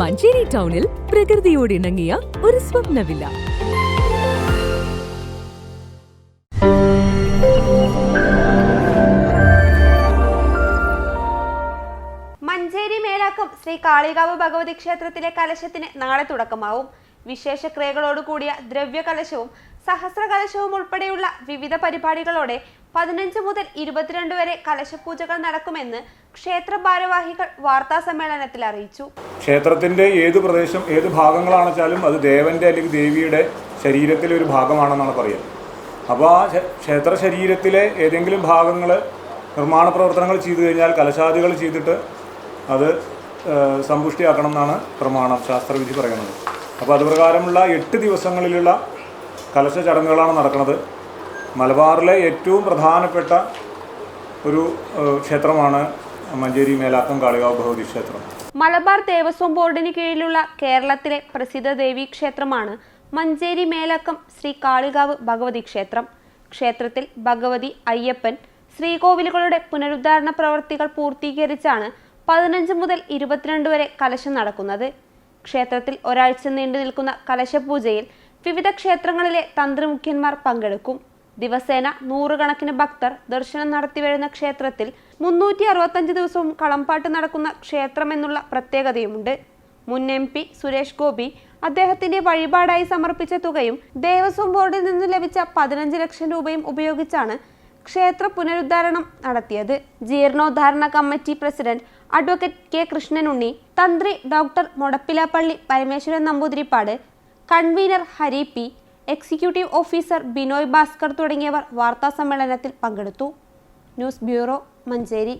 മഞ്ചേരി ടൗണിൽ പ്രകൃതിയോട് ഇണങ്ങിയ ഒരു സ്വപ്നവില്ല. മഞ്ചേരി മേലാക്കം ശ്രീ കാളികാവ് ഭഗവതി ക്ഷേത്രത്തിലെ കലശത്തിന് നാളെ തുടക്കമാവും. വിശേഷ കൂടിയ ദ്രവ്യ കലശവും സഹസ്ര കലശവും ഉൾപ്പെടെയുള്ള വിവിധ പരിപാടികളോടെ പതിനഞ്ച് മുതൽ ഇരുപത്തിരണ്ട് വരെ കലശപൂജകൾ നടക്കുമെന്ന് ക്ഷേത്ര ഭാരവാഹികൾ വാർത്താ സമ്മേളനത്തിൽ അറിയിച്ചു. ക്ഷേത്രത്തിന്റെ ഏത് പ്രദേശം ഏത് ഭാഗങ്ങളാണെച്ചാലും അത് ദേവന്റെ അല്ലെങ്കിൽ ദേവിയുടെ ശരീരത്തിലെ ഒരു ഭാഗമാണെന്നാണ് പറയുക. അപ്പോൾ ആ ക്ഷേത്ര ശരീരത്തിലെ ഏതെങ്കിലും ഭാഗങ്ങൾ നിർമ്മാണ പ്രവർത്തനങ്ങൾ ചെയ്തു കഴിഞ്ഞാൽ കലശാദികൾ ചെയ്തിട്ട് അത് സമ്പുഷ്ടിയാക്കണം എന്നാണ് പ്രമാണം ശാസ്ത്രവിധി പറയുന്നത്. അപ്പോൾ അതുപ്രകാരമുള്ള എട്ട് ദിവസങ്ങളിലുള്ള കലശ ചടങ്ങുകളാണ് നടക്കുന്നത്. മലബാറിലെ ഏറ്റവും പ്രധാനപ്പെട്ട ഒരു ക്ഷേത്രമാണ് മഞ്ചേരി മേലാക്കം കാളികാവ് ഭഗവതി ക്ഷേത്രം. മലബാർ ദേവസ്വം ബോർഡിന് കീഴിലുള്ള കേരളത്തിലെ പ്രസിദ്ധ ദേവീ ക്ഷേത്രമാണ് മഞ്ചേരി മേലക്കം ശ്രീ കാളികാവ് ഭഗവതി ക്ഷേത്രം. ക്ഷേത്രത്തിൽ ഭഗവതി അയ്യപ്പൻ ശ്രീകോവിലുകളുടെ പുനരുദ്ധാരണ പ്രവർത്തികൾ പൂർത്തീകരിച്ചാണ് പതിനഞ്ച് മുതൽ ഇരുപത്തിരണ്ട് വരെ കലശം നടക്കുന്നത്. ക്ഷേത്രത്തിൽ ഒരാഴ്ച നീണ്ടു നിൽക്കുന്ന കലശപൂജയിൽ വിവിധ ക്ഷേത്രങ്ങളിലെ തന്ത്രിമുഖ്യന്മാർ പങ്കെടുക്കും. ദിവസേന നൂറുകണക്കിന് ഭക്തർ ദർശനം നടത്തി വരുന്ന ക്ഷേത്രത്തിൽ മുന്നൂറ്റി അറുപത്തഞ്ച് ദിവസവും കളംപാട്ട് നടക്കുന്ന ക്ഷേത്രമെന്നുള്ള പ്രത്യേകതയുമുണ്ട്. മുൻ എം പി സുരേഷ് ഗോപി അദ്ദേഹത്തിന്റെ വഴിപാടായി സമർപ്പിച്ച തുകയും ദേവസ്വം ബോർഡിൽ നിന്ന് ലഭിച്ച പതിനഞ്ച് ലക്ഷം രൂപയും ഉപയോഗിച്ചാണ് ക്ഷേത്ര പുനരുദ്ധാരണം നടത്തിയത്. ജീർണോദ്ധാരണ committee president advocate K Krishnanunni തന്ത്രി doctor Modappilappally Parameswaran Namboothiripad convener Hari P executive officer Binoy Bhaskar തുടങ്ങിയവർ വാർത്താസമ്മേളനത്തിൽ പങ്കെടുത്തു. News bureau Manjeri.